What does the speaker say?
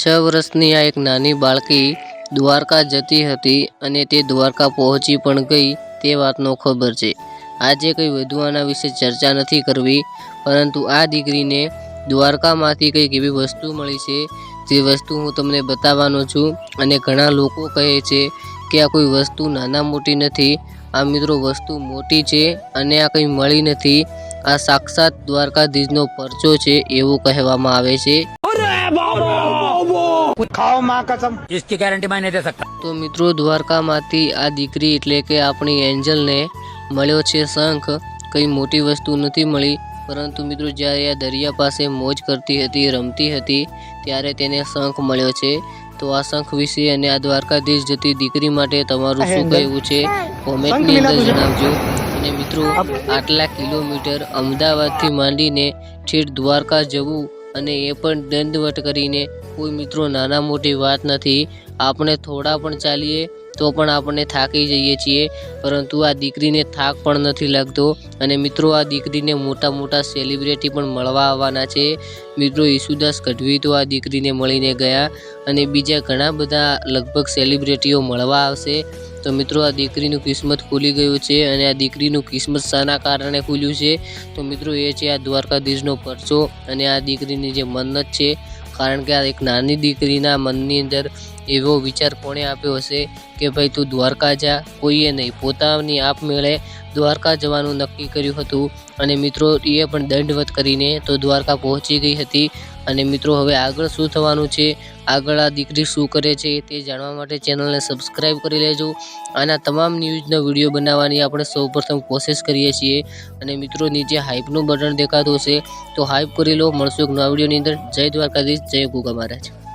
છ વર્ષની આ એક નાની બાળકી દ્વારકા જતી હતી અને તે દ્વારકા પહોંચી પણ ગઈ તે વાતનો ખબર છે. આજે કંઈ વધુ આના વિશે ચર્ચા નથી કરવી, પરંતુ આ દીકરીને દ્વારકામાંથી કંઈક એવી વસ્તુ મળી છે, જે વસ્તુ હું તમને બતાવવાનો છું અને ઘણા લોકો કહે છે કે આ કોઈ વસ્તુ નાના મોટી નથી, આ મિત્રો વસ્તુ મોટી છે અને આ કંઈ મળી નથી, આ સાક્ષાત દ્વારકાધીશનો પરચો છે એવું કહેવામાં આવે છે. खाओ माँ कसम इसकी गारंटी मैं नहीं दे सकता તો મિત્રો દ્વારકામાંથી આ દીકરી એટલે કે આપણી એન્જલને મળ્યો છે શંખ કંઈ મોટી વસ્તુ નથી મળી પરંતુ મિત્રો જ્યારે આ દરિયા પાસે મોજ કરતી હતી રમતી હતી ત્યારે તેને શંખ મળ્યો છે તો આ શંખ વિશે અને આ દ્વારકાધીશ જતી દીકરી માટે તમારું શું કહેવું છે કોમેન્ટની અંદર જણાવજો અને મિત્રો આટલા કિલોમીટર અમદાવાદથી માંડીને ઠેઠ દ્વારકા જવું અને એ પણ દંડવટ કરીને કોઈ મિત્રો નાના મોટી વાત નથી, આપણે થોડા પણ ચાલીએ તો પણ આપણે થાકી જઈએ છીએ. પરંતુ આ દીકરીને થાક પણ નથી લાગતો અને મિત્રો આ દીકરીને મોટા મોટા સેલિબ્રિટી પણ મળવા આવવાના છે. મિત્રો ઈસુદાસ ગઢવી તો આ દીકરીને મળીને ગયા અને બીજા ઘણા બધા લગભગ સેલિબ્રિટીઓ મળવા આવશે. તો મિત્રો, આ દીકરીનું કિસ્મત ખુલી ગયું છે અને આ દીકરીનું કિસ્મત શાના કારણે ખુલ્યું છે. તો મિત્રો, એ છે આ દ્વારકાધીશનો પરચો અને આ દીકરીની જે મન્નત છે. કારણ કે આ એક નાની દીકરીના મનની અંદર એવો વિચાર કોણે આપ્યો હશે કે, ભાઈ, તું દ્વારકા જા, કોઈએ નહીં, પોતાની આપમેળે દ્વારકા જવાનું નક્કી કર્યું હતું અને મિત્રો એ પણ દંડવત કરીને તો દ્વારકા પહોંચી ગઈ હતી. અને મિત્રો હવે આગળ શું થવાનું છે? આગળ આ દીકરી શું કરે છે તે જાણવા માટે ચેનલને સબસ્ક્રાઈબ કરી લેજો. આના તમામ ન્યૂઝના વીડિયો બનાવવાની આપણે સૌપ્રથમ કોશિશ કરીએ છીએ. અને મિત્રો નીચે હાઇપનું બટન દેખાતું હશે તો હાઇપ કરી લો. મળશું એક નવા વિડીયોની અંદર. જય દ્વારકાધીશ, જય ગુગા મહારાજ.